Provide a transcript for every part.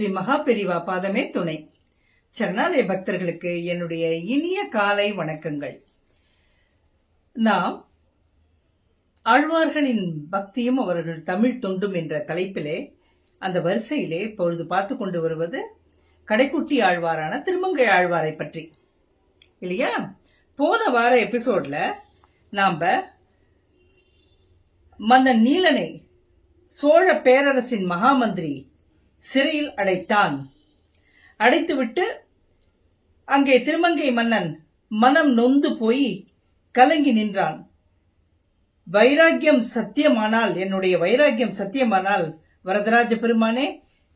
ஸ்ரீ மகாபெரிவா பாதமே துணை. சரணாலய பக்தர்களுக்கு என்னுடைய இனிய காலை வணக்கங்கள். நாம் ஆழ்வார்களின் பக்தியும் அவர்கள் தமிழ் தொண்டும் என்ற தலைப்பிலே அந்த வரிசையிலே இப்பொழுது பார்த்து கொண்டு வருவது கடைக்குட்டி ஆழ்வாரான திருமங்கை ஆழ்வாரை பற்றி. இல்லையா? போன வார எபிசோட்ல நாம மன்னன் நீலனை சோழ பேரரசின் மகாமந்திரி சிறையில் அடைத்தான். அடைத்துவிட்டு அங்கே திருமங்கை மன்னன் மனம் நொந்து போய் கலங்கி நின்றான். வைராக்கியம் சத்தியமானால் என்னுடைய வைராக்கியம் சத்தியமானால் வரதராஜ பெருமானே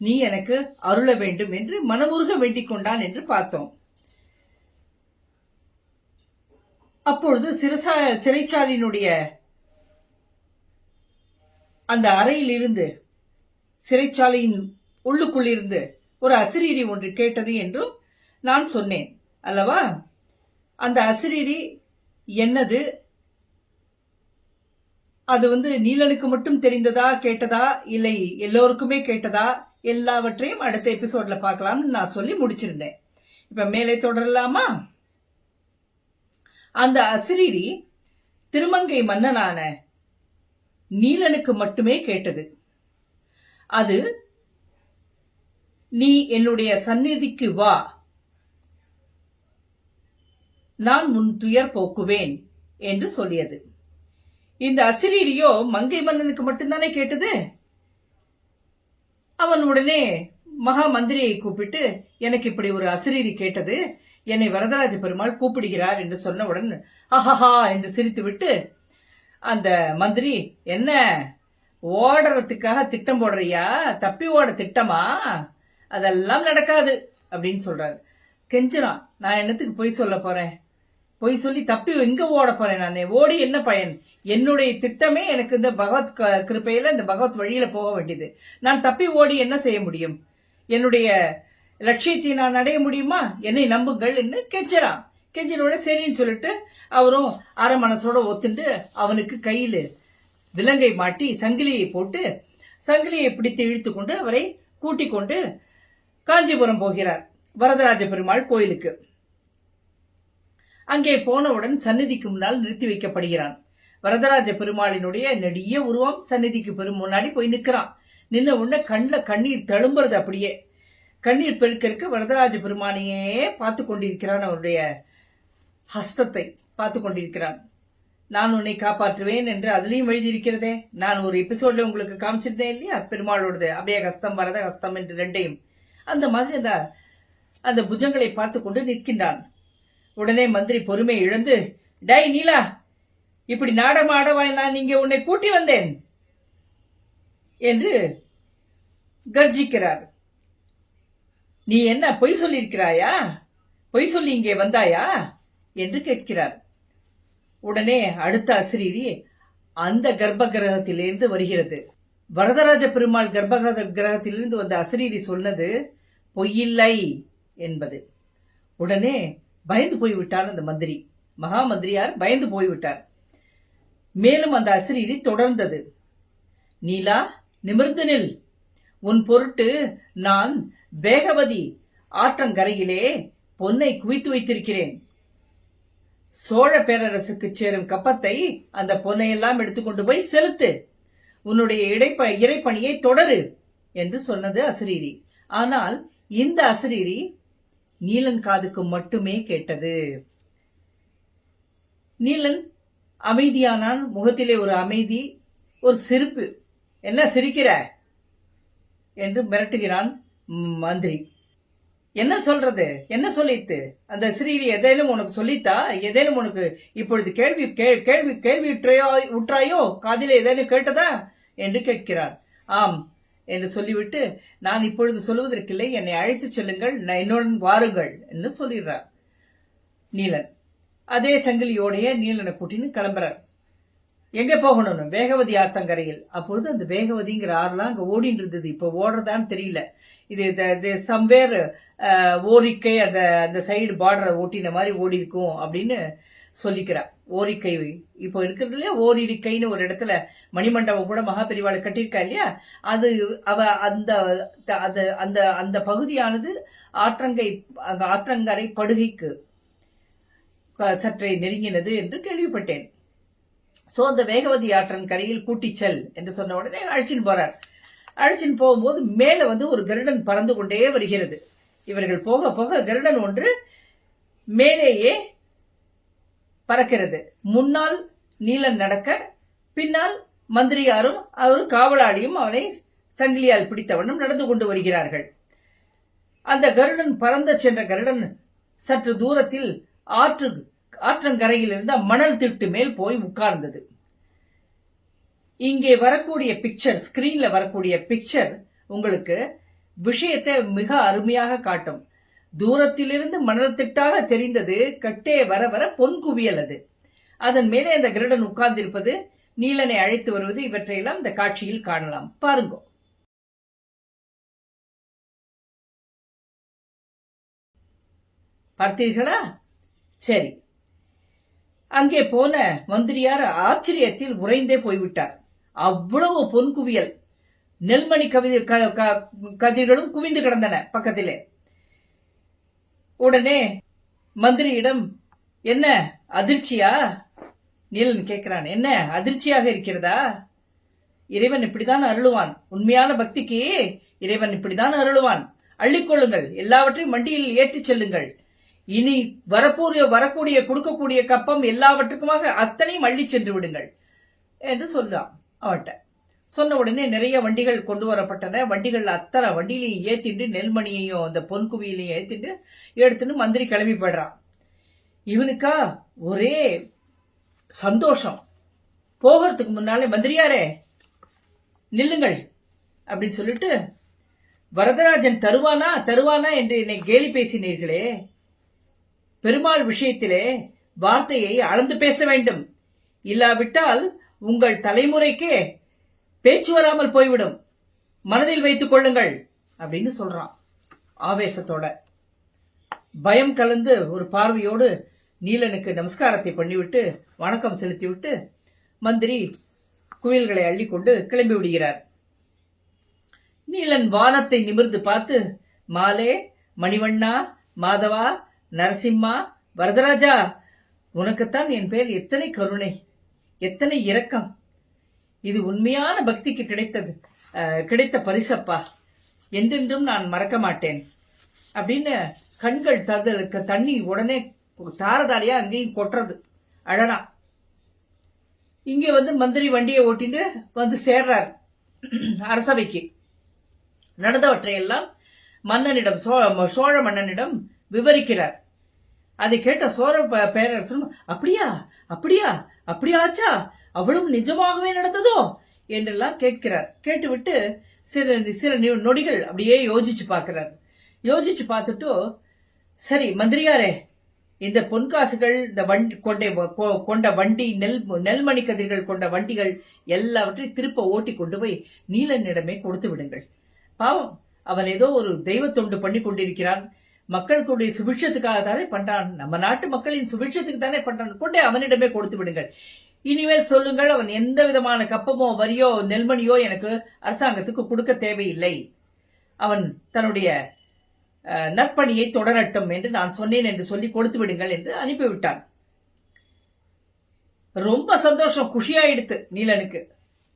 நீ எனக்கு அருள வேண்டும் என்று மனமுருக வேண்டிக் கொண்டான் என்று பார்த்தோம். அப்பொழுது சிறசா சிறைச்சாலையினுடைய அந்த அறையில் இருந்து சிறைச்சாலையின் உள்ளுக்குள்ளிருந்து ஒரு அசிரீரி ஒன்று கேட்டது என்றும் நான் சொன்னேன் அல்லவா? அந்த அசிரீரி என்னது? அது வந்து நீலனுக்கு மட்டும் தெரிந்ததா கேட்டதா இல்லை எல்லோருக்குமே கேட்டதா? எல்லாவற்றையும் அடுத்த எபிசோட்ல பார்க்கலாம்னு நான் சொல்லி முடிச்சிருந்தேன். இப்ப மேலே தொடரலாமா? அந்த அசிரீரி திருமங்கை மன்னனான நீலனுக்கு மட்டுமே கேட்டது. அது நீ என்னுடைய சந்நிதிக்கு வா. நான் உன் துயர் போக்குவேன் என்று சொல்லியது. இந்த அசிரீரியோ மங்கை மன்னனுக்கு மட்டும்தானே கேட்டது? அவன் உடனே மகா மந்திரியை கூப்பிட்டு எனக்கு இப்படி ஒரு அசிரீரி கேட்டது. என்னை வரதராஜ பெருமாள் கூப்பிடுகிறார் என்று சொன்னவுடன் அஹஹா என்று சிரித்துவிட்டு அந்த மந்திரி என்ன? ஓடுறதுக்காக திட்டம் போடுறியா? தப்பி ஓட திட்டமா? அதெல்லாம் நடக்காது அப்படின்னு சொல்றாரு. கெஞ்சுறான் நான் என்னத்துக்கு பொய் சொல்ல போறேன்? பொய் சொல்லி தப்பி எங்க ஓட போறேன் நான்? ஓடி என்ன பயன்? என்னுடைய திட்டமே எனக்கு இந்த பகவத் கிருப்பையில இந்த பகவத் வழியில போக வேண்டியது. நான் தப்பி ஓடி என்ன செய்ய முடியும்? என்னுடைய லட்சியத்தை நான் அடைய முடியுமா? என்னை நம்புங்கள் என்று கெஞ்சறான் கெஞ்சினோட சரின்னு சொல்லிட்டு அவரும் அரை மனசோட ஒத்துண்டு அவனுக்கு கையில் விலங்கை மாட்டி சங்கிலியை போட்டு சங்கிலியை பிடித்து இழுத்து கொண்டு அவரை கூட்டிக் கொண்டு காஞ்சிபுரம் போகிறார் வரதராஜ பெருமாள் கோயிலுக்கு. அங்கே போனவுடன் சந்நிதிக்கு முன்னால் நிறுத்தி வைக்கப்படுகிறான். வரதராஜ பெருமாளினுடைய நெடிய உருவம் சந்நிதிக்கு பெரும் முன்னாடி போய் நிக்கிறான் நின்ன உடனே கண்ணில் கண்ணீர் தழும்புறது அப்படியே. கண்ணீர் பெருக்கருக்கு வரதராஜ பெருமானையே பார்த்து கொண்டிருக்கிறான் அவருடைய ஹஸ்தத்தை பார்த்து கொண்டிருக்கிறான். நான் உன்னை காப்பாற்றுவேன் என்று அதுலேயும் எழுதியிருக்கிறதே. நான் ஒரு எபிசோட்ல உங்களுக்கு காமிச்சிருந்தேன் இல்லையா? பெருமாளோடது. அபய ஹஸ்தம் வரத ஹஸ்தம் என்று ரெண்டையும். அந்த மாதிரி அந்த அந்த புஜங்களை பார்த்து கொண்டு நிற்கின்றான். உடனே மந்திரி பொறுமை இழந்து டை நீலா இப்படி நாடகம் நான் இங்கே உன்னை கூட்டி வந்தேன்? என்று கர்ஜிக்கிறார். நீ என்ன பொய் சொல்லியிருக்கிறாயா? பொய் சொல்லி இங்கே வந்தாயா? என்று கேட்கிறார். உடனே அடுத்த அசிரீரி அந்த கர்ப்ப கிரகத்திலிருந்து வருகிறது. வரதராஜ பெருமாள் கர்ப்பகத கிரகத்திலிருந்து வந்த அசிரீரி சொன்னது பொய்யில்லை என்பது. உடனே பயந்து போய்விட்டார் அந்த மந்திரி. மகா மந்திரியார் பயந்து போய்விட்டார். மேலும் அந்த அசிரீரி தொடர்ந்தது. நீலா நிமிர்ந்து நில். உன் பொருட்டு நான் வேகவதி ஆற்றங்கரையிலே பொன்னை குவித்து வைத்திருக்கிறேன். சோழ பேரரசுக்கு சேரும் கப்பத்தை அந்த பொன்னையெல்லாம் எடுத்துக்கொண்டு போய் செலுத்து. உன்னுடைய இடைப்ப இறைப்பணியை தொடரு என்று சொன்னது அசிரீரி. ஆனால் இந்த அசிரீரி நீலன் காதுக்கு மட்டுமே கேட்டது. நீலன் அமைதியானான் முகத்திலே ஒரு அமைதி ஒரு சிரிப்பு. என்ன சிரிக்கிற? என்று மிரட்டுகிறான் மந்திரி. என்ன சொல்றது? என்ன சொல்லித்து? அந்த ஸ்ரீரி எதேனும் உனக்கு சொல்லித்தா? எதேனும் உனக்கு இப்பொழுது கேள்வி கேள்வி கேள்வி உற்றையோ உற்றாயோ? காதிலே ஏதேனும் கேட்டதா? என்று கேட்கிறார். ஆம் என்று சொல்லிவிட்டு நான் இப்பொழுது சொல்வதற்கில்லை என்னை அழைத்துச் செல்லுங்கள் என்னுடன் வாருங்கள் என்று சொல்லிடுறார். நீலன் அதே சங்கிலியோடைய நீலனை கூட்டின்னு கிளம்புறார். எங்க போகணும்னு? வேகவதி ஆத்தங்கரையில். அப்பொழுது அந்த வேகவதிங்கிற ஆறுலாம் அங்க ஓடிட்டு இருந்தது இப்ப ஓடுறதான்னு தெரியல. இது சம்வேர் ஓரிக்கை அந்த அந்த சைடு பார்டரை ஓட்டின மாதிரி ஓடி இருக்கும் அப்படின்னு சொல்லிக்கிறார். ஓரிக்கை இப்போ இருக்கிறது இல்லையா? ஒரு இடத்துல மணிமண்டபம் கூட மகாபெரிவாளை கட்டியிருக்கா இல்லையா? அது அவ அந்த அது அந்த அந்த பகுதியானது ஆற்றங்கை அந்த ஆற்றங்கரை படுகைக்கு சற்றே நெருங்கினது என்று கேள்விப்பட்டேன். சோ அந்த வேகவதி ஆற்றன் கரையில் கூட்டிச் செல் என்று சொன்ன உடனே அழைச்சின்னு போறார். அழைச்சின்னு போகும்போது மேல வந்து ஒரு கருடன் பறந்து கொண்டே வருகிறது. இவர்கள் போக போக கருடன் ஒன்று மேலேயே பறக்கிறது. முன்னால் நீலன் நடக்க பின்னால் மந்திரியாரும் அவர் காவலாளியும் அவனை சங்கிலியால் பிடித்தவனும் நடந்து கொண்டு வருகிறார்கள். அந்த கருடன் பறந்த சென்ற கருடன் சற்று தூரத்தில் ஆற்று ஆற்றங்கரையில் இருந்த மணல் திட்டு மேல் போய் உட்கார்ந்தது. இங்கே வரக்கூடிய பிக்சர் ஸ்கிரீன்ல வரக்கூடிய பிக்சர் உங்களுக்கு விஷயத்தை மிக அருமையாக காட்டும். தூரத்திலிருந்து மணத்திட்டாக தெரிந்தது கட்டே வர வர பொன் குவியல் அது. அதன் மேலே அந்த கிருடன் உட்கார்ந்திருப்பது நீலனை அழைத்து வருவது இவற்றையெல்லாம் இந்த காட்சியில் காணலாம். பாருங்க. பார்த்தீர்களா? சரி. அங்கே போன மந்திரியார் ஆச்சரியத்தில் உறைந்தே போய்விட்டார். அவ்வளவு பொன் குவியல். நெல்மணி கவிதை க- க- கதிர்களும் குவிந்து கிடந்தன பக்கத்திலே. உடனே மந்திரியிடம் என்ன அதிர்ச்சியா? நீலன் கேட்கிறான் என்ன அதிர்ச்சியாக இருக்கிறதா? இறைவன் இப்படிதான் அருளுவான். உண்மையான பக்திக்கு இறைவன் இப்படிதான் அருளுவான். அள்ளிக்கொள்ளுங்கள் எல்லாவற்றையும் வண்டியில் ஏற்றிச் செல்லுங்கள். இனி வரக்கூடிய வரக்கூடிய கொடுக்கக்கூடிய கப்பம் எல்லாவற்றுக்குமாக அத்தனையும் அள்ளி சென்று விடுங்கள். என்று சொல்றான் அவட்ட சொன்ன உடனே நிறைய வண்டிகள் கொண்டு வரப்பட்டன. வண்டிகள் அத்தனை வண்டியிலையும் ஏத்திட்டு நெல்மணியையும் அந்த பொன் குவியிலையும் ஏத்திட்டு எடுத்துன்னு மந்திரி கிளம்பி போயிடுறான். இவனுக்கா ஒரே சந்தோஷம். போகிறதுக்கு முன்னாலே மந்திரியாரே நில்லுங்கள் அப்படின்னு சொல்லிட்டு வரதராஜன் தருவானா தருவானா என்று என்னை கேலி பேசினீர்களே. பெருமாள் விஷயத்திலே வார்த்தையை அளந்து பேச வேண்டும். இல்லாவிட்டால் உங்கள் தலைமுறைக்கே பேச்சு வராமல் போய்விடும். மனதில் வைத்துக் கொள்ளுங்கள் அப்படின்னு சொல்றான். ஆவேசத்தோட. பயம் கலந்து ஒரு பார்வையோடு நீலனுக்கு நமஸ்காரத்தை பண்ணிவிட்டு வணக்கம் செலுத்திவிட்டு மந்திரி குயில்களை அள்ளிக்கொண்டு கிளம்பி விடுகிறார். நீலன் வானத்தை நிமிர்ந்து பார்த்து மாலே மணிவண்ணா மாதவா நரசிம்மா வரதராஜா உனக்குத்தான் என் பெயர் எத்தனை கருணை எத்தனை இரக்கம் இது உண்மையான பக்திக்கு கிடைத்தது. கிடைத்த பரிசப்பா. என்றென்றும் நான் மறக்க மாட்டேன். அப்படின்னு கண்கள் ததலுக்கு தண்ணி உடனே தாரதாரியா அங்கேயும் கொட்டுறது. அழறா. இங்கே வந்து மந்திரி வண்டியை ஓட்டிட்டு வந்து சேர்றார். அரசவைக்கு. நடந்தவற்றையெல்லாம் மன்னனிடம் சோ- சோழ மன்னனிடம் விவரிக்கிறார். அதை கேட்ட சோழ ப- பேரரசரும் அப்படியா? அப்படியா? அப்படியாச்சா? அவ்வளவு நிஜமாகவே நடந்ததோ? என்றெல்லாம் கேட்கிறார். கேட்டுவிட்டு சில சில நொடிகள் அப்படியே யோசிச்சு பார்க்கிறார். யோசிச்சு பார்த்துட்டு சரி மந்திரியாரே இந்த பொன்காசுகள் இந்த வண்டி கொண்ட கொண்ட வண்டி நெல் நெல்மணி கதிர்கள் கொண்ட வண்டிகள் எல்லாவற்றையும் திருப்ப ஓட்டி கொண்டு போய் நீலனிடமே கொடுத்து விடுங்கள். பாவம் அவன் ஏதோ ஒரு தெய்வ தொண்டு பண்ணி கொண்டிருக்கிறான். மக்களுடைய சுபிட்சத்துக்காக தானே பண்றான். நம்ம நாட்டு மக்களின் சுபிட்சத்துக்கு தானே பண்றான். கொண்டே அவனிடமே கொடுத்து விடுங்கள். இனிமேல் சொல்லுங்கள் அவன் எந்த விதமான கப்பமோ வரியோ நெல்மணியோ எனக்கு அரசாங்கத்துக்கு கொடுக்க தேவையில்லை. அவன் தன்னுடைய நற்பணியை தொடரட்டும் என்று நான் சொன்னேன் என்று சொல்லி கொடுத்து விடுங்கள் என்று அனுப்பிவிட்டான். ரொம்ப சந்தோஷம் குஷியாயிடுத்து நீலனுக்கு.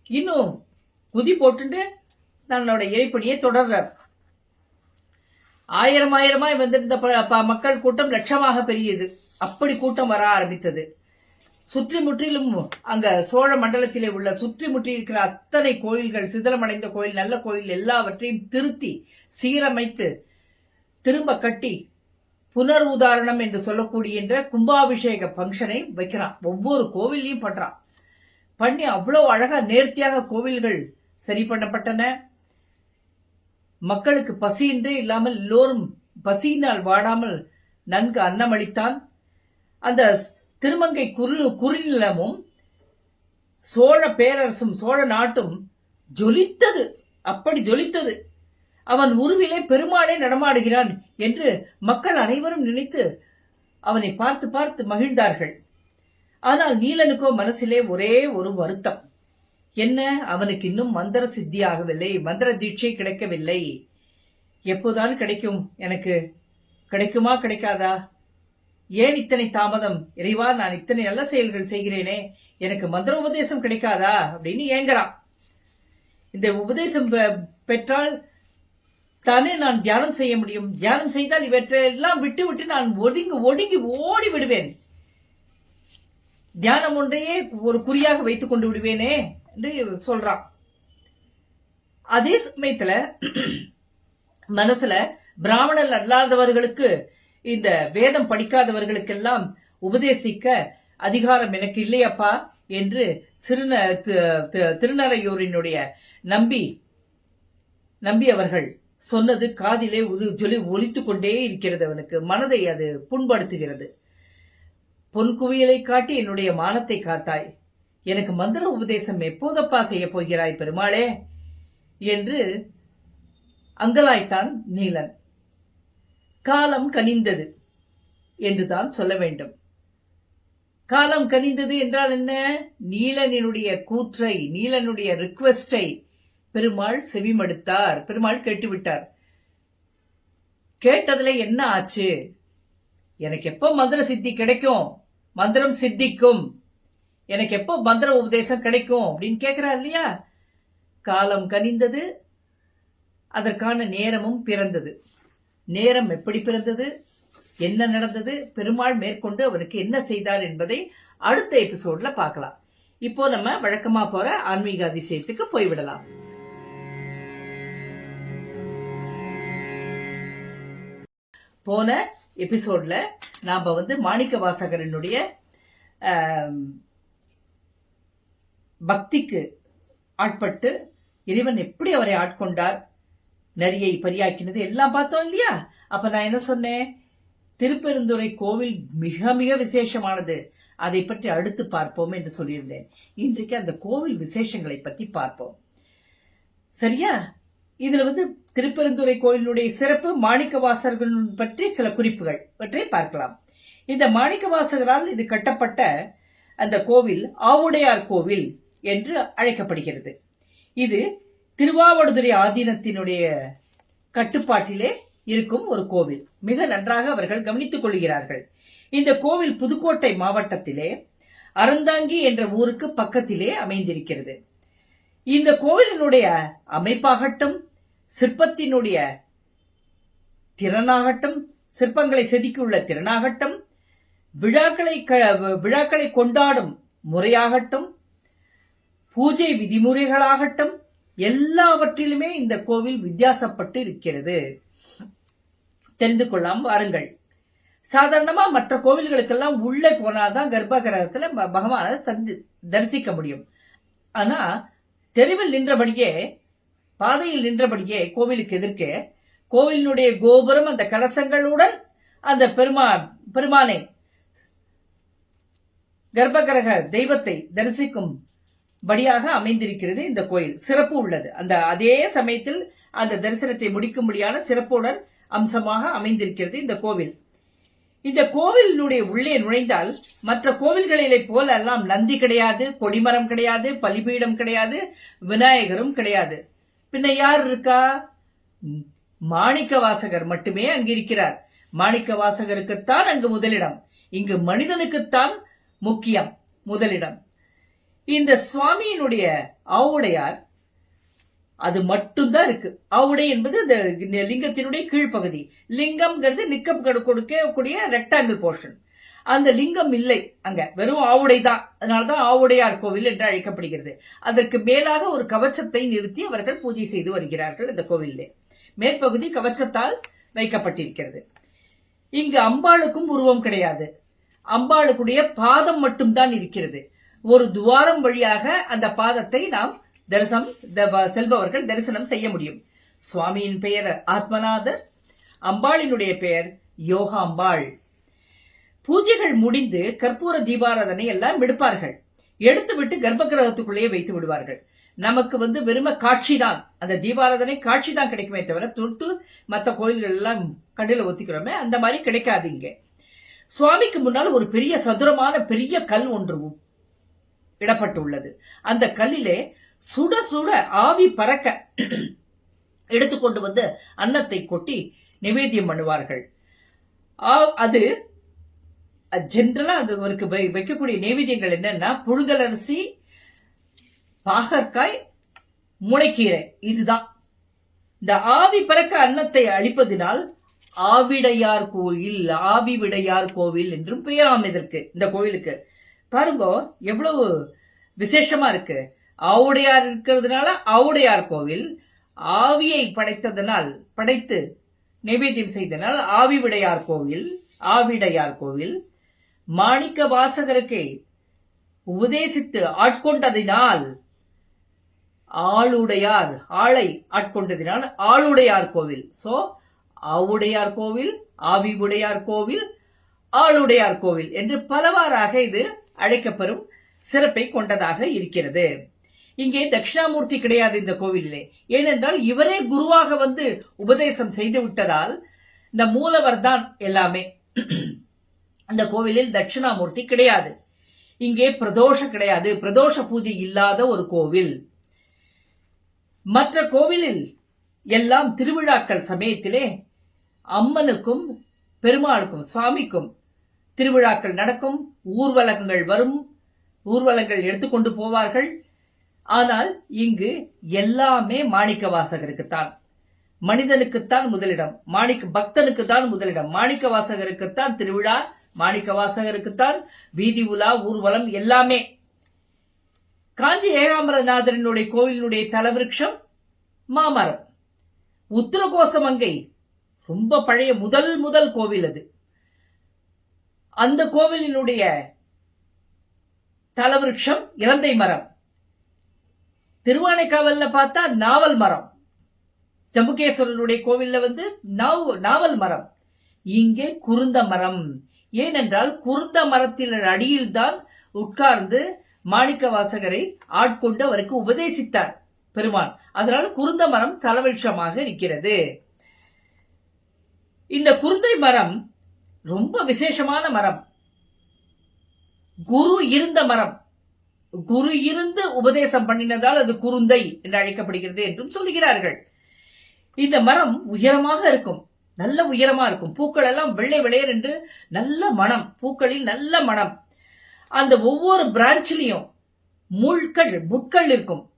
இன்னும் குதி போட்டுண்டு தன்னோட இறைப்பணியை தொடர்றார் ஆயிரம் ஆயிரமாய் வந்திருந்த ப- ப- மக்கள் கூட்டம் லட்சமாக பெரியது. அப்படி கூட்டம் வர ஆரம்பித்தது. சுற்றி முற்றிலும் அங்க சோழ மண்டலத்திலே உள்ள சுற்றி முற்றி இருக்கிற அத்தனை கோயில்கள் சிதலமடைந்த கோயில் நல்ல கோயில் எல்லாவற்றையும் திருத்தி சீரமைத்து திரும்ப கட்டி புனர் உதாரணம் என்று சொல்லக்கூடிய கும்பாபிஷேக ஃபங்க்ஷனை வைக்கிறான். ஒவ்வொரு கோவிலையும் பண்றான். பண்ணி அவ்வளவு அழகா நேர்த்தியாக கோவில்கள் சரி பண்ணப்பட்டன. மக்களுக்கு பசியின்றே இல்லாமல் எல்லோரும் பசியினால் வாடாமல் நன்கு அன்னமளித்தான். அந்த திருமங்கை குறு குறுநிலமும் சோழ பேரரசும் சோழ நாட்டும் ஜொலித்தது. அப்படி ஜொலித்தது. அவன் உருவிலே பெருமாளே நடமாடுகிறான் என்று மக்கள் அனைவரும் நினைத்து அவனை பார்த்து பார்த்து மகிழ்ந்தார்கள். ஆனால் நீலனுக்கோ மனசிலே ஒரே ஒரு வருத்தம். என்ன? அவனுக்கு இன்னும் மந்திர சித்தியாகவில்லை மந்திர தீட்சை கிடைக்கவில்லை. எப்போதான் கிடைக்கும்? எனக்கு கிடைக்குமா? கிடைக்காதா? ஏன் இத்தனை தாமதம்? இறைவா நான் இத்தனை நல்ல செயல்கள் செய்கிறேனே. எனக்கு மந்திர உபதேசம் கிடைக்காதா? அப்படின்னு ஏங்குறான் இந்த உபதேசம் பெ- பெற்றால் தானே நான் தியானம் செய்ய முடியும். தியானம் செய்தால் இவற்றையெல்லாம் விட்டு விட்டு நான் ஒதுங்கி ஒடுங்கி ஓடி விடுவேன். தியானம் ஒன்றையே ஒரு குறியாக வைத்துக் கொண்டு விடுவேனே என்று சொல்றான். அதே சமயத்துல மனசுல பிராமணர் அல்லாதவர்களுக்கு இந்த வேதம் படிக்காதவர்களுக்கெல்லாம் உபதேசிக்க அதிகாரம் எனக்கு இல்லையப்பா என்று சிறுன தி- திருநறையூரினுடைய நம்பி நம்பி அவர்கள் சொன்னது காதிலே உது ஜொலி ஒலித்து கொண்டே இருக்கிறது அவனுக்கு. மனதை அது புண்படுத்துகிறது. பொன் குவியலை காட்டி என்னுடைய மானத்தை காத்தாய். எனக்கு மந்திர உபதேசம் எப்போதப்பா செய்ய போகிறாய் பெருமாளே? என்று அங்கலாய்த்தான் நீலன். காலம் கனிந்தது என்றுதான் சொல்ல வேண்டும். காலம் கனிந்தது என்றால் என்ன? நீலனினுடைய கூற்றை நீலனுடைய ரிக்வெஸ்டை பெருமாள் செவிமடுத்தார். பெருமாள் கேட்டுவிட்டார். கேட்டதுல என்ன ஆச்சு? எனக்கு எப்போ மந்திர சித்தி கிடைக்கும்? மந்திரம் சித்திக்கும். எனக்கு எப்போ மந்திர உபதேசம் கிடைக்கும் அப்படின்னு கேட்கிறா இல்லையா? காலம் கனிந்தது அதற்கான நேரமும் பிறந்தது. நேரம் எப்படி பிறந்தது? என்ன நடந்தது? பெருமாள் மேற்கொண்டு அவருக்கு என்ன செய்தார் என்பதை அடுத்த எபிசோட்ல பார்க்கலாம். இப்போ நம்ம வழக்கமா போற ஆன்மீக அதிசயத்துக்கு போய்விடலாம். போன எபிசோட்ல நாம வந்து மாணிக்க வாசகரனுடைய பக்திக்கு ஆட்பட்டு இறைவன் எப்படி அவரை ஆட்கொண்டார்? நரியை பரியாக்கினது எல்லாம் பார்த்தோம் இல்லையா? அப்ப நான் என்ன சொன்னேன்? திருப்பெருந்துறை கோவில் மிக மிக விசேஷமானது. அதை பற்றி அடுத்து பார்ப்போம் என்று சொல்லியிருந்தேன். இன்றைக்கு அந்த கோவில் விசேஷங்களை பற்றி பார்ப்போம். சரியா? இதுல வந்து திருப்பெருந்துறை கோயிலுடைய சிறப்பு மாணிக்க வாசகர்கள் பற்றி சில குறிப்புகள் பற்றி பார்க்கலாம். இந்த மாணிக்க வாசகரால் இது கட்டப்பட்ட அந்த கோவில் ஆவுடையார் கோவில் என்று அழைக்கப்படுகிறது. இது திருவாவடுதுறை ஆதீனத்தினுடைய கட்டுப்பாட்டிலே இருக்கும் ஒரு கோவில். மிக நன்றாக அவர்கள் கவனித்துக் கொள்கிறார்கள். இந்த கோவில் புதுக்கோட்டை மாவட்டத்திலே அறந்தாங்கி என்ற ஊருக்கு பக்கத்திலே அமைந்திருக்கிறது. இந்த கோவிலினுடைய அமைப்பாகட்டும் சிற்பத்தினுடைய திறனாகட்டும் சிற்பங்களை செதுக்கியுள்ள திறனாகட்டும் விழாக்களை க- விழாக்களை கொண்டாடும் முறையாகட்டும் பூஜை விதிமுறைகளாகட்டும் எல்லாவற்றிலுமே இந்த கோவில் வித்தியாசப்பட்டு இருக்கிறது. தெரிந்து கொள்ளாம வாருங்கள். சாதாரணமா மற்ற கோவில்களுக்கெல்லாம் உள்ளே போனாதான் கர்ப்பகிரகத்துல பகவானை தந்து தரிசிக்க முடியும். ஆனா தெருவில் நின்றபடியே பாதையில் நின்றபடியே கோவிலுக்கு எதிர்க்கே கோவிலினுடைய கோபுரம் அந்த கலசங்களுடன் அந்த பெருமா பெருமானை கர்ப்பகிரக தெய்வத்தை தரிசிக்கும் படியாக அமைந்திருக்கிறது இந்த கோயில். சிறப்பு உள்ளது. அந்த அதே சமயத்தில் அந்த தரிசனத்தை முடிக்கும்படியான சிறப்புடன் அம்சமாக அமைந்திருக்கிறது இந்த கோவில். இந்த கோவிலினுடைய உள்ளே நுழைந்தால் மற்ற கோவில்களிலே போல எல்லாம் நந்தி கிடையாது கொடிமரம் கிடையாது பலிபீடம் கிடையாது விநாயகரும் கிடையாது. பின்ன யார் இருக்கா? மாணிக்க வாசகர் மட்டுமே அங்கு இருக்கிறார். மாணிக்க வாசகருக்குத்தான் அங்கு முதலிடம். இங்கு மனிதனுக்குத்தான் முக்கியம் முதலிடம். இந்த சுவாமியினுடைய ஆவுடையார் அது மட்டும்தான் இருக்கு. ஆவுடை என்பது இந்த லிங்கத்தினுடைய கீழ்ப்பகுதி. லிங்கம்ங்கிறது நிக்கம் கொடுக்கக்கூடிய ரெக்டாங்கிள் போர்ஷன் அந்த லிங்கம் இல்லை அங்க. வெறும் ஆவுடை தான். அதனாலதான் ஆவுடையார் கோவில் என்று அழைக்கப்படுகிறது. அதற்கு மேலாக ஒரு கவச்சத்தை நிறுத்தி அவர்கள் பூஜை செய்து வருகிறார்கள் இந்த கோவிலே மேற்பகுதி கவச்சத்தால் வைக்கப்பட்டிருக்கிறது. இங்கு அம்பாளுக்கும் உருவம் கிடையாது. அம்பாளுக்குடைய பாதம் மட்டும்தான் இருக்கிறது. ஒரு துவாரம் வழியாக அந்த பாதத்தை நாம் தரிசனம் செல்பவர்கள் தரிசனம் செய்ய முடியும். சுவாமியின் பெயர் ஆத்மநாதர் அம்பாளினுடைய பெயர் யோகாம்பாள். பூஜைகள் முடிந்து கற்பூர தீபாராதனை எல்லாம் எடுப்பார்கள். எடுத்துவிட்டு கர்ப்ப கிரகத்துக்குள்ளேயே வைத்து விடுவார்கள். நமக்கு வந்து வெறும காட்சி தான் அந்த தீபாராதனை காட்சி தான் கிடைக்குமே தவிர தொட்டு மற்ற கோயில்கள் எல்லாம் கண்ணில் ஒத்திக்கிறோமே அந்த மாதிரி கிடைக்காது இங்கே. சுவாமிக்கு முன்னால் ஒரு பெரிய சதுரமான பெரிய கல் ஒன்று இடப்பட்டுள்ளது. அந்த கல்லிலே சுட சுட ஆவி பறக்க எடுத்துக்கொண்டு வந்து அன்னத்தை கொட்டி நிவேத்தியம் பண்ணுவார்கள். அது ஜென்ரலா அது அவருக்கு வை- வைக்கக்கூடிய நைவேத்தியங்கள் என்னன்னா புழுங்கலரிசி பாகற்காய் முளைக்கீரை. இதுதான். இந்த ஆவி பறக்க அன்னத்தை அளிப்பதினால் ஆவிடையார் கோயில் ஆவி விடையார் கோவில் என்றும் பெயராம் இதற்கு இந்த கோவிலுக்கு பாருங்க எவ்வளவு விசேஷமா இருக்கு. ஆவுடையார் இருக்கிறதுனால ஆவுடையார் கோவில் ஆவியை படைத்ததனால் படைத்து நைவேத்தியம் செய்தனால் ஆவிவிடையார் கோவில் ஆவிடையார் கோவில். மாணிக்க வாசகருக்கு உபதேசித்து ஆட்கொண்டதினால் ஆளுடையார் ஆளை ஆட்கொண்டதினால் ஆளுடையார் கோவில். சோ ஆவுடையார் கோவில் ஆவிவுடையார் கோவில் ஆளுடையார் கோவில் என்று பலவாறாக இது அழைக்கப்பெறும் சிறப்பை கொண்டதாக இருக்கிறது. இங்கே தட்சிணாமூர்த்தி கிடையாது இந்த கோவிலில். ஏனென்றால் இவரே குருவாக வந்து உபதேசம் செய்து விட்டதால் இந்த மூலவர் தான் எல்லாமே. அந்த கோவிலில் தட்சிணாமூர்த்தி கிடையாது. இங்கே பிரதோஷம் கிடையாது. பிரதோஷ பூஜை இல்லாத ஒரு கோவில். மற்ற கோவிலில் எல்லாம் திருவிழாக்கள் சமயத்திலே அம்மனுக்கும் பெருமாளுக்கும் சுவாமிக்கும் திருவிழாக்கள் நடக்கும் ஊர்வலகங்கள் வரும் ஊர்வலங்கள் எடுத்துக்கொண்டு போவார்கள். ஆனால் இங்கு எல்லாமே மாணிக்க வாசகருக்குத்தான். மனிதனுக்குத்தான் முதலிடம் மாணிக்க பக்தனுக்கு தான் முதலிடம். மாணிக்க வாசகருக்குத்தான் திருவிழா மாணிக்க வாசகருக்குத்தான் வீதி உலா ஊர்வலம் எல்லாமே. காஞ்சி ஏகாம்பரநாதரனுடைய கோவிலினுடைய தலவிருட்சம் மாமரம். உத்தரகோசமங்கை ரொம்ப பழைய முதல் முதல் கோவில் அது. அந்த கோவிலினுடைய தலவிருட்சம் இலந்தை மரம். திருவானைக்காவல்ல பார்த்தா நாவல் மரம். ஜம்புகேஸ்வரனுடைய கோவில்ல வந்து நாவல் மரம். இங்கே குருந்த மரம். ஏனென்றால் குருந்த மரத்தின் அடியில் தான் உட்கார்ந்து மாணிக்க வாசகரை ஆட்கொண்டு அவருக்கு உபதேசித்தார் பெருமான். அதனால் குருந்த மரம் தலவிருஷமாக இருக்கிறது. இந்த குருந்தை மரம் ரொம்ப விசேஷமான மரம். குரு இருந்த மரம். குரு இருந்து உபதேசம் பண்ணினதால் அது குருந்தை என்று அழைக்கப்படுகிறது என்றும் சொல்லுகிறார்கள். இந்த மரம் உயரமாக இருக்கும். நல்ல உயரமா இருக்கும். பூக்கள் எல்லாம் வெள்ளை வெளையர் என்று நல்ல மனம். பூக்களில் நல்ல மனம். அந்த ஒவ்வொரு பிரான்ச்சிலையும் முள்கள் முட்கள் இருக்கும்.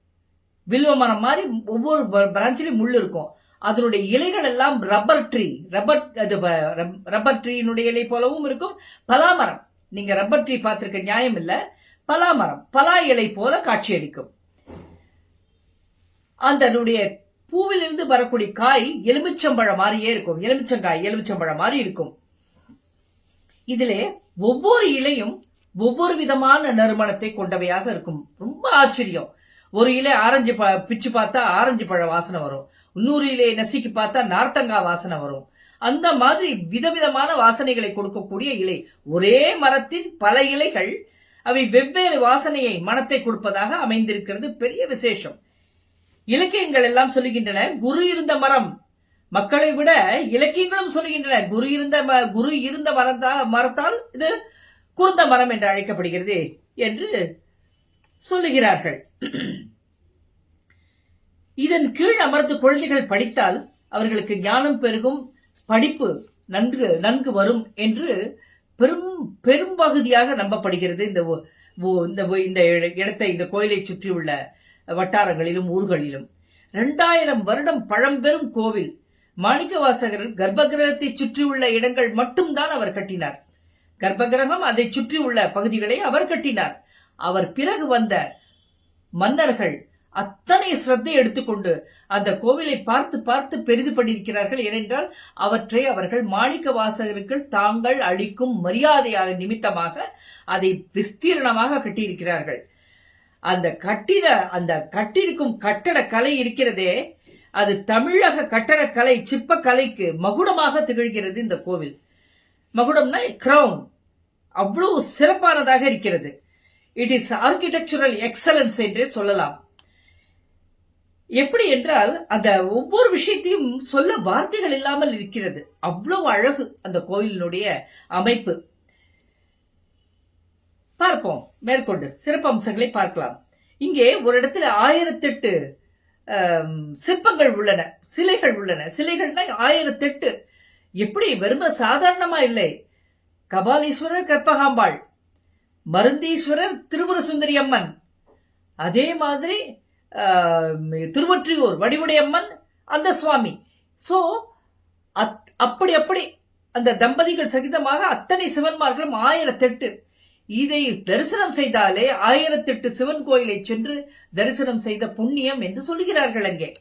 வில்வ மரம் மாதிரி ஒவ்வொரு பிரான்ச்சிலையும் முள் இருக்கும். அதனுடைய இலைகள் எல்லாம் ரப்பர் ட்ரீ ரப்பர் அது வ- ரப்- ரப்பர் ட்ரீனுடைய இலை போலவும் இருக்கும். பலாமரம் நீங்க ரப்பர் ட்ரீ பார்த்திருக்க நியாயம் இல்ல. பலாமரம் பலா இலை போல காட்சியளிக்கும். அதனுடைய பூவிலிருந்து வரக்கூடிய காய் எலுமிச்சம்பழம் மாதிரியே இருக்கும். எலுமிச்சங்காய் எலுமிச்சம்பழம் மாதிரி இருக்கும். இதிலே ஒவ்வொரு இலையும் ஒவ்வொரு விதமான நறுமணத்தை கொண்டவையாக இருக்கும். ரொம்ப ஆச்சரியம். ஒரு இலை ஆரஞ்சு ப பிச்சு பார்த்தா ஆரஞ்சு பழ வாசனை வரும். இன்னொரு இலையை நசுக்கி பார்த்தா நார்த்தங்காய் வாசனை வரும். அந்த மாதிரி விதவிதமான வாசனைகளை கொடுக்கக்கூடிய இலை. ஒரே மரத்தின் பல இலைகள் அவை வெவ்வேறு வாசனையை மனத்தை கொடுப்பதாக அமைந்திருக்கிறது. பெரிய விசேஷம். இலக்கியங்கள் எல்லாம் சொல்லுகின்றன குரு இருந்த மரம். மக்களை விட இலக்கியங்களும் சொல்லுகின்றன குரு இருந்த ம- குரு இருந்த மரத்தா மரத்தால் இது குருந்த மரம் என்று அழைக்கப்படுகிறது என்று சொல்லுகிறார்கள். இதன் கீழ் அமர்ந்து குழந்தைகள் படித்தால் அவர்களுக்கு ஞானம் பெருகும் படிப்பு நன்கு நன்கு வரும் என்று பெரும் பெரும்பகுதியாக நம்பப்படுகிறது. இந்த இந்த இந்த இடத்தை இந்த கோயிலை சுற்றியுள்ள வட்டாரங்களிலும் ஊர்களிலும். இரண்டாயிரம் வருடம் பழம்பெரும் கோவில் மாணிக்கவாசகர் கர்ப்பகிரகத்தை சுற்றியுள்ள இடங்கள் மட்டும்தான் அவர் கட்டினார். கர்ப்பகிரகம் அதை சுற்றியுள்ள பகுதிகளை அவர் கட்டினார். அவர் பிறகு வந்த மன்னர்கள் அத்தனை சிரத்தை எடுத்துக்கொண்டு அந்த கோவிலை பார்த்து பார்த்து பெரிது பண்ணியிருக்கிறார்கள். ஏனென்றால் அவற்றை அவர்கள் மாணிக்க வாசகருக்கு தாங்கள் அளிக்கும் மரியாதையாக நிமித்தமாக அதை விஸ்தீரணமாக கட்டியிருக்கிறார்கள். அந்த கட்டிட அந்த கட்டிருக்கும் கட்டட கலை இருக்கிறதே அது தமிழக கட்டடக்கலை சிற்பக்கலைக்கு மகுடமாக திகழ்கிறது இந்த கோவில். மகுடம்னா கிரவுன் அவ்வளவு சிறப்பானதாக இருக்கிறது. இட் இஸ் ஆர்கிடெக்சரல் எக்ஸலன்ஸ் என்றே சொல்லலாம். எப்படி என்றால் அந்த ஒவ்வொரு விஷயத்தையும் சொல்ல வார்த்தைகள் இல்லாமல் இருக்கிறது. அவ்வளவு அழகு அந்த கோயிலினுடைய அமைப்பு. பார்ப்போம் மேற்கொண்டு சிறப்பம்சங்களை பார்க்கலாம். இங்கே ஒரு இடத்துல ஆயிரத்தெட்டு சிற்பங்கள் உள்ளன சிலைகள் உள்ளன. சிலைகள்னா ஆயிரத்தெட்டு. எப்படி? வெறும சாதாரணமா இல்லை. கபாலீஸ்வரர் கற்பகாம்பாள் மருந்தீஸ்வரர் திரிபுர சுந்தரி அம்மன். அதே மாதிரி திருவொற்றியூர் வடிவுடையம்மன் அந்த சுவாமி சோ அத்- அப்படி அப்படி அந்த தம்பதிகள் சகிதமாக அத்தனை சிவன்மார்களும் ஆயிரத்தெட்டு இதை தரிசனம் செய்தாலே ஆயிரத்தெட்டு சிவன் கோயிலை சென்று தரிசனம் செய்த புண்ணியம் என்று சொல்கிறார்கள் அங்கே.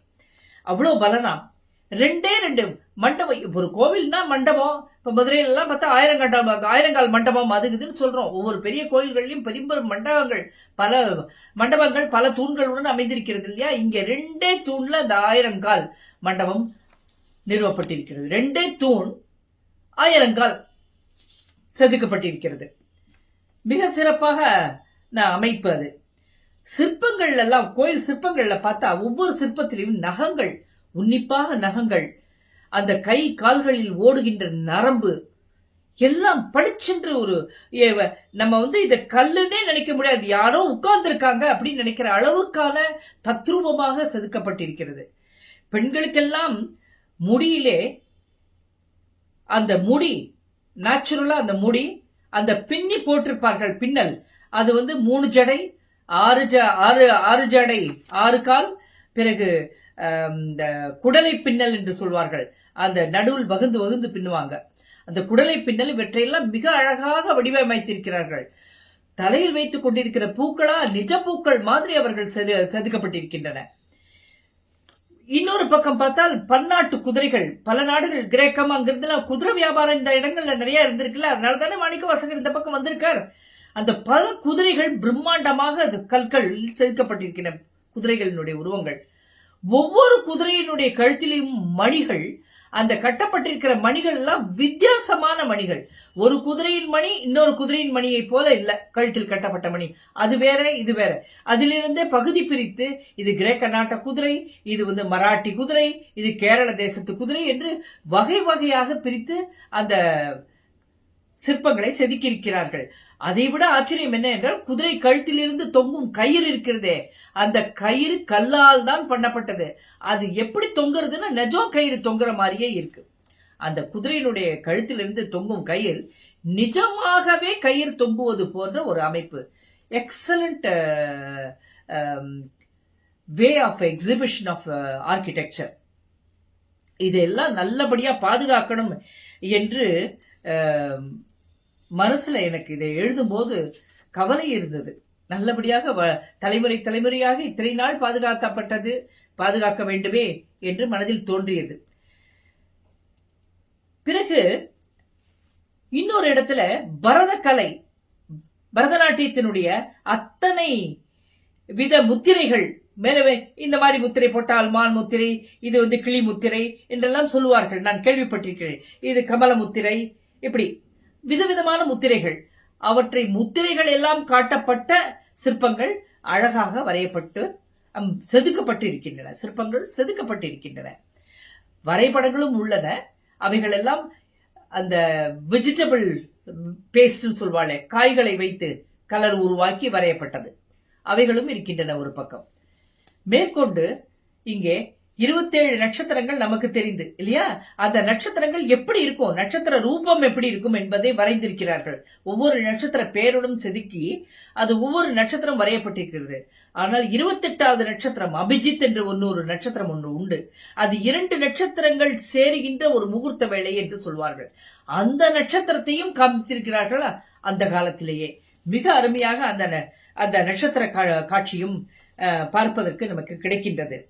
அவ்வளவு பலனாம். ரெண்டே ரெண்டு மண்டபம். ஒரு கோவில்னா மண்டபம். இப்போ மதுரையிலலாம் பார்த்தா ஆயிரங்கால் ஆயிரங்கால் மண்டபம் அதுக்குதுன்னு சொல்கிறோம் ஒவ்வொரு பெரிய கோயில்கள்லையும் பெரும்பெரும் மண்டபங்கள். பல மண்டபங்கள் பல தூண்களுடன் அமைந்திருக்கிறது இல்லையா? இங்கே ரெண்டே தூணில் அந்த ஆயிரங்கால் மண்டபம் நிறுவப்பட்டிருக்கிறது. ரெண்டே தூண் ஆயிரங்கால் செதுக்கப்பட்டிருக்கிறது. மிக சிறப்பாக நான் அமைப்பு அது. சிற்பங்கள் எல்லாம் கோயில் சிற்பங்கள்ல பார்த்தா ஒவ்வொரு சிற்பத்திலையும் நகங்கள் உன்னிப்பாக நகங்கள். அந்த கை கால்களில் ஓடுகின்ற நரம்பு. எல்லாம் பளிச்சென்று ஒரு ஏ- நம்ம வந்து இதை கல்லுன்னே நினைக்க முடியாது. யாரோ உட்கார்ந்துருக்காங்க அப்படின்னு நினைக்கிற அளவுக்கான தத்ரூபமாக செதுக்கப்பட்டிருக்கிறது. பெண்களுக்கெல்லாம் முடியிலே அந்த முடி நேச்சுரலா அந்த முடி அந்த பின்னி போட்டிருப்பார்கள் பின்னல். அது வந்து மூணு ஜடை ஆறு ஜ ஆறு ஆறு ஜடை ஆறு கால் பிறகு இந்த குடலை பின்னல் என்று சொல்வார்கள். அந்த நடுவில் வகுந்து வகுந்து பின்னுவாங்க. அந்த குடலை பின்னல் இவற்றையெல்லாம் மிக அழகாக வடிவமைத்திருக்கிறார்கள். தலையில் வைத்துக் கொண்டிருக்கிற பூக்களா நிஜ பூக்கள் மாதிரி அவர்கள் செது செதுக்கப்பட்டிருக்கின்றன. இன்னொரு பக்கம் பார்த்தால் பன்னாட்டு குதிரைகள். பல நாடுகள் கிரேக்கம் அங்கிருந்துலாம் குதிரை வியாபாரம் இந்த இடங்கள்ல நிறைய இருந்திருக்குல்ல. அதனால தானே மாணிக்க வாசகர் இந்த பக்கம் வந்திருக்கார். அந்த பல குதிரைகள் பிரம்மாண்டமாக அது கற்கள் செதுக்கப்பட்டிருக்கின்றன குதிரைகளினுடைய உருவங்கள். ஒவ்வொரு குதிரையினுடைய கழுத்திலையும் மணிகள் அந்த கட்டப்பட்டிருக்கிற மணிகள் எல்லாம் வித்தியாசமான மணிகள். ஒரு குதிரையின் மணி இன்னொரு குதிரையின் மணியை போல இல்ல கழுத்தில் கட்டப்பட்ட மணி. அது வேற இது வேற. அதிலிருந்தே பகுதி பிரித்து இது கிரேக்க நாட்ட குதிரை இது வந்து மராட்டி குதிரை இது கேரள தேசத்து குதிரை என்று வகை வகையாக பிரித்து அந்த சிற்பங்களை செதுக்கியிருக்கிறார்கள். அதைவிட ஆச்சரியம் என்ன என்றால் குதிரை கழுத்திலிருந்து தொங்கும் கயிறு இருக்கிறதே அந்த கயிறு கல்லால் தான் பண்ணப்பட்டது. அது எப்படி தொங்குறதுன்னா நிஜம் கயிறு தொங்குற மாதிரியே இருக்கு. அந்த குதிரையினுடைய கழுத்திலிருந்து தொங்கும் கயிறு நிஜமாகவே கயிறு தொங்குவது போன்ற ஒரு அமைப்பு. Excellent way of exhibition of architecture இதெல்லாம் நல்லபடியாக பாதுகாக்கணும் என்று um, மனசுல எனக்கு இதை எழுதும்போது கவலை இருந்தது. நல்லபடியாக வ- தலைமுறை தலைமுறையாக இத்தனை நாள் பாதுகாக்கப்பட்டது பாதுகாக்க வேண்டுமே என்று மனதில் தோன்றியது. பிறகு இன்னொரு இடத்துல பரதக்கலை பரதநாட்டியத்தினுடைய அத்தனை வித முத்திரைகள் மேலவே இந்த மாதிரி முத்திரை போட்டால் மான் முத்திரை இது வந்து கிளி முத்திரை என்றெல்லாம் சொல்லுவார்கள். நான் கேள்விப்பட்டிருக்கிறேன். இது கமல முத்திரை இப்படி விதவிதமான முத்திரைகள். அவற்றை முத்திரைகள் எல்லாம் காட்டப்பட்ட சிற்பங்கள் அழகாக வரையப்பட்டு செதுக்கப்பட்டு இருக்கின்றன சிற்பங்கள் செதுக்கப்பட்டு இருக்கின்றன வரைபடங்களும் உள்ளன. அவைகள் எல்லாம் அந்த வெஜிடபிள் பேஸ்ட்னு சொல்வாளே காய்களை வைத்து கலர் உருவாக்கி வரையப்பட்டது. அவைகளும் இருக்கின்றன ஒரு பக்கம். மேற்கொண்டு இங்கே இருபத்தேழு நட்சத்திரங்கள் நமக்கு தெரிந்து இல்லையா? அந்த நட்சத்திரங்கள் எப்படி இருக்கும்? நட்சத்திர ரூபம் எப்படி இருக்கும் என்பதை வரைந்திருக்கிறார்கள். ஒவ்வொரு நட்சத்திர பெயருடன் செதுக்கி அது ஒவ்வொரு நட்சத்திரம் வரையப்பட்டிருக்கிறது. ஆனால் இருபத்தெட்டாவது நட்சத்திரம் அபிஜித் என்று ஒன்று ஒரு நட்சத்திரம் ஒன்று உண்டு. அது இரண்டு நட்சத்திரங்கள் சேருகின்ற ஒரு முகூர்த்த வேலை என்று சொல்வார்கள். அந்த நட்சத்திரத்தையும் காமித்திருக்கிறார்கள் அந்த காலத்திலேயே. மிக அருமையாக அந்த ந- அந்த நட்சத்திர கா- காட்சியும் பார்ப்பதற்கு நமக்கு கிடைக்கின்றது.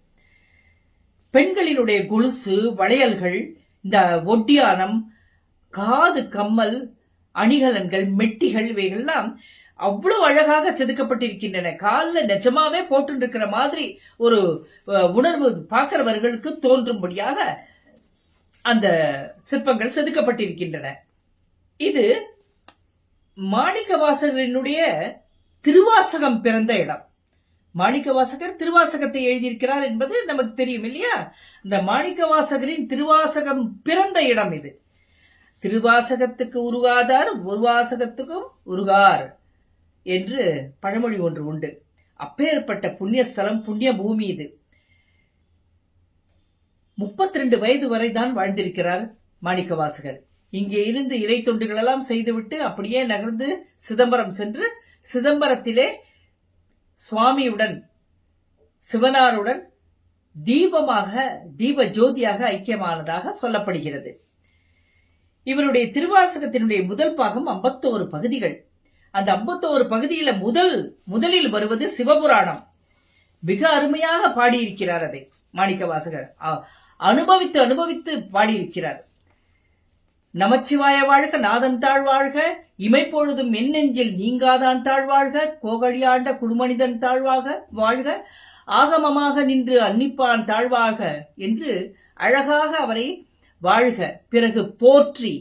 பெண்களினுடைய கொலுசு வளையல்கள் இந்த ஒட்டியானம் காது கம்மல் அணிகலன்கள் மெட்டிகள் இவைகள்லாம் அவ்வளவு அழகாக செதுக்கப்பட்டிருக்கின்றன. காலில் நிஜமாவே போட்டு இருக்கிற மாதிரி ஒரு உணர்வு பார்க்கிறவர்களுக்கு தோன்றும்படியாக அந்த சிற்பங்கள் செதுக்கப்பட்டிருக்கின்றன. இது மாணிக்கவாசகரினுடைய திருவாசகம் பிறந்த இடம். மாணிக்க வாசகர் திருவாசகத்தை எழுதியிருக்கிறார் என்பது நமக்கு தெரியும் இல்லையா? இந்த மாணிக்க வாசகரின் திருவாசகம் பிறந்த இடம் இது. திருவாசகத்துக்கு உருகாதார் உருவாசகத்துக்கும் உருகார் என்று பழமொழி ஒன்று உண்டு. அப்பேற்பட்ட புண்ணியஸ்தலம் புண்ணிய பூமி இது. முப்பத்தி ரெண்டு வயது வரை தான் வாழ்ந்திருக்கிறார் மாணிக்கவாசகர். இங்கே இருந்து இறை தொண்டுகளெல்லாம் செய்துவிட்டு அப்படியே நகர்ந்து சிதம்பரம் சென்று சிதம்பரத்திலே சுவாமியுடன் சிவனாருடன் தீபமாக தீப ஜோதியாக ஐக்கியமானதாக சொல்லப்படுகிறது. இவருடைய திருவாசகத்தினுடைய முதல் பாகம் ஐம்பத்தோரு பகுதிகள். அந்த ஐம்பத்தோரு பகுதியில முதல் முதலில் வருவது சிவபுராணம். மிக அருமையாக பாடியிருக்கிறார் அதை மாணிக்க வாசகர் அனுபவித்து அனுபவித்து பாடியிருக்கிறார். நமச்சிவாய வாழ்க நாதன் தாழ் வாழ்க இமைப்பொழுதும் மென்னெஞ்சில் நீங்காதான் தாழ்வாழ்க கோகழியாண்ட குடுமனிதன் தாழ்வாக வாழ்க ஆகமமாக நின்று அன்னிப்பான் தாழ்வாக என்று அழகாக அவரை வாழ்க. பிறகு போற்றி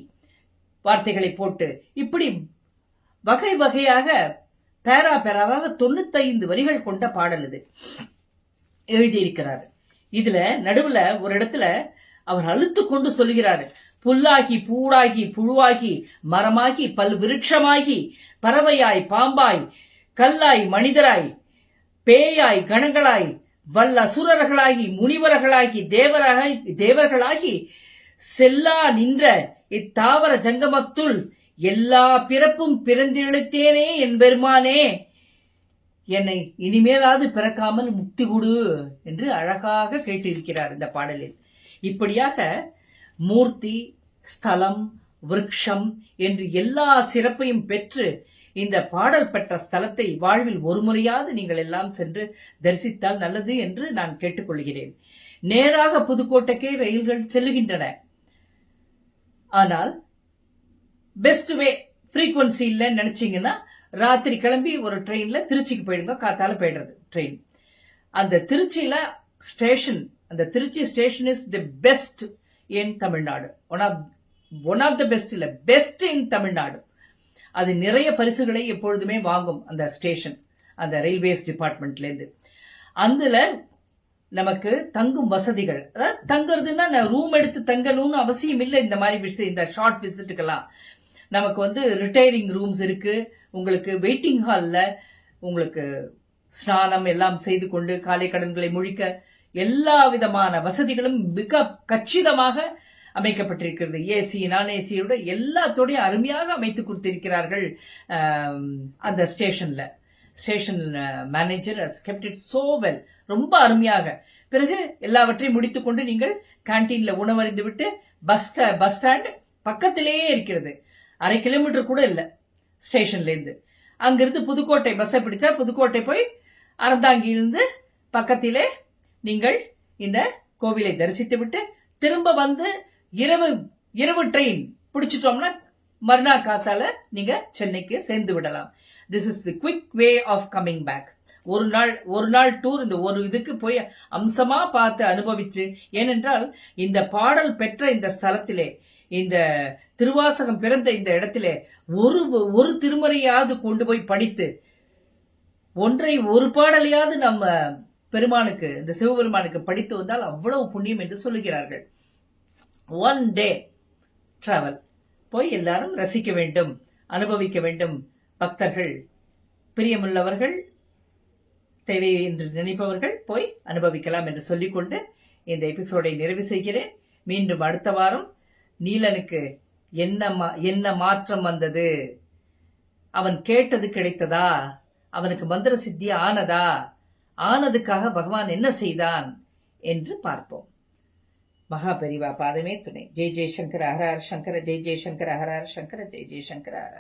வார்த்தைகளை போட்டு இப்படி வகை வகையாக பேரா பேராவாக தொண்ணூத்தைந்து வரிகள் கொண்ட பாடல் இது. எழுதியிருக்கிறார். இதுல நடுவுல ஒரு இடத்துல அவர் அழுத்து கொண்டு சொல்கிறாரு புல்லாகி பூடாகி புழுவாகி மரமாகி பல் விருட்சமாகி பறவையாய் பாம்பாய் கல்லாய் மனிதராய் பேயாய் கணங்களாய் வல்ல அசுரர்களாகி முனிவர்களாகி தேவராய் தேவர்களாகி செல்லா நின்ற இத்தாவர ஜங்கமத்துள் எல்லா பிறப்பும் பிறந்திழைத்தேனே என் பெருமானே. என்னை இனிமேலாவது பிறக்காமல் முக்தி கொடு என்று அழகாக கேட்டிருக்கிறார் இந்த பாடலில். இப்படியாக மூர்த்தி ஸ்தலம் விருக்ஷம் என்று எல்லா சிறப்பையும் பெற்று இந்த பாடல் பெற்ற ஸ்தலத்தை வாழ்வில் ஒரு முறையாவது நீங்கள் எல்லாம் சென்று தரிசித்தால் நல்லது என்று நான் கேட்டுக்கொள்கிறேன். நேராக புதுக்கோட்டைக்கே ரயில்கள் செல்லுகின்றன. ஆனால் பெஸ்ட் வே ஃப்ரீக்வன்சி இல்லைன்னு நினைச்சீங்கன்னா ராத்திரி கிளம்பி ஒரு ட்ரெயின்ல திருச்சிக்கு போயிடுங்க காத்தால போயிடுறது ட்ரெயின் அந்த திருச்சியில ஸ்டேஷன் அந்த Trichy station is the best in Tamil Nadu one of one of the best இல்லை பெஸ்ட் இன் தமிழ்நாடு அது நிறைய பரிசுகளை எப்பொழுதுமே வாங்கும் அந்த ஸ்டேஷன் அந்த ரயில்வேஸ் டிபார்ட்மெண்ட்லேருந்து அதில் நமக்கு தங்கும் வசதிகள் அதாவது தங்குறதுன்னா நான் ரூம் எடுத்து தங்கணும்னு அவசியம் இல்லை இந்த மாதிரி விஷயம் இந்த ஷார்ட் விசிட்டுக்கெல்லாம் நமக்கு வந்து ரிட்டையரிங் ரூம்ஸ் இருக்கு. உங்களுக்கு வெயிட்டிங் ஹாலில் உங்களுக்கு ஸ்நானம் எல்லாம் செய்து கொண்டு காலை கடன்களை முழிக்க எல்லா விதமான வசதிகளும் மிக கச்சிதமாக அமைக்கப்பட்டிருக்கிறது. ஏசி நான் ஏசியோட எல்லாத்தோடையும் அருமையாக அமைத்து கொடுத்திருக்கிறார்கள் அந்த ஸ்டேஷன்ல. Station manager kept it so well ரொம்ப அருமையாக. பிறகு எல்லாவற்றையும் முடித்துக்கொண்டு நீங்கள் கேன்டீன்ல உணவறிந்து விட்டு பஸ் பஸ் ஸ்டாண்ட் பக்கத்திலேயே இருக்கிறது. அரை கிலோமீட்டர் கூட இல்லை ஸ்டேஷன்ல இருந்து. அங்கிருந்து புதுக்கோட்டை பஸ்ஸை பிடிச்சா புதுக்கோட்டை போய் அறந்தாங்கியிலிருந்து பக்கத்திலே நீங்கள் இந்த கோவிலை தரிசித்துவிட்டு திரும்ப வந்து இரவு இரவு ட்ரெயின் பிடிச்சிட்டோம்னா மறுநாள் காத்தால நீங்க சென்னைக்கு சேர்ந்து விடலாம். This is the quick way of coming back ஒரு நாள் ஒரு நாள் டூர் இந்த ஒரு இதுக்கு போய் அம்சமா பார்த்து அனுபவிச்சு ஏனென்றால் இந்த பாடல் பெற்ற இந்த ஸ்தலத்திலே இந்த திருவாசகம் பிறந்த இந்த இடத்திலே ஒரு ஒரு திருமறையாவது கொண்டு போய் படித்து ஒன்றை ஒரு பாடலையாவது நம்ம பெருமானுக்கு இந்த சிவபெருமானுக்கு படித்து வந்தால் அவ்வளவு புண்ணியம் என்று சொல்லுகிறார்கள். ஒன் டே டிராவல் போய் எல்லாரும் ரசிக்க வேண்டும் அனுபவிக்க வேண்டும். பக்தர்கள் பிரியமுள்ளவர்கள் தேவை என்று நினைப்பவர்கள் போய் அனுபவிக்கலாம் என்று சொல்லிக்கொண்டு இந்த எபிசோடை நிறைவு செய்கிறேன். மீண்டும் அடுத்த வாரம் நீலனுக்கு என்ன மா- என்ன மாற்றம் வந்தது? அவன் கேட்டது கிடைத்ததா? அவனுக்கு மந்திர சித்தி ஆனதா? ஆனதுக்காக பகவான் என்ன செய்தான் என்று பார்ப்போம். மகா பெரிவா பாதமே துணை. ஜெய் ஜெய்சங்கர் ஹரஹர் சங்கர ஜெய் ஜெய்சங்கர் ஹரஹர் சங்கர ஜெய் ஜெய்சங்கர் ஹரஹர்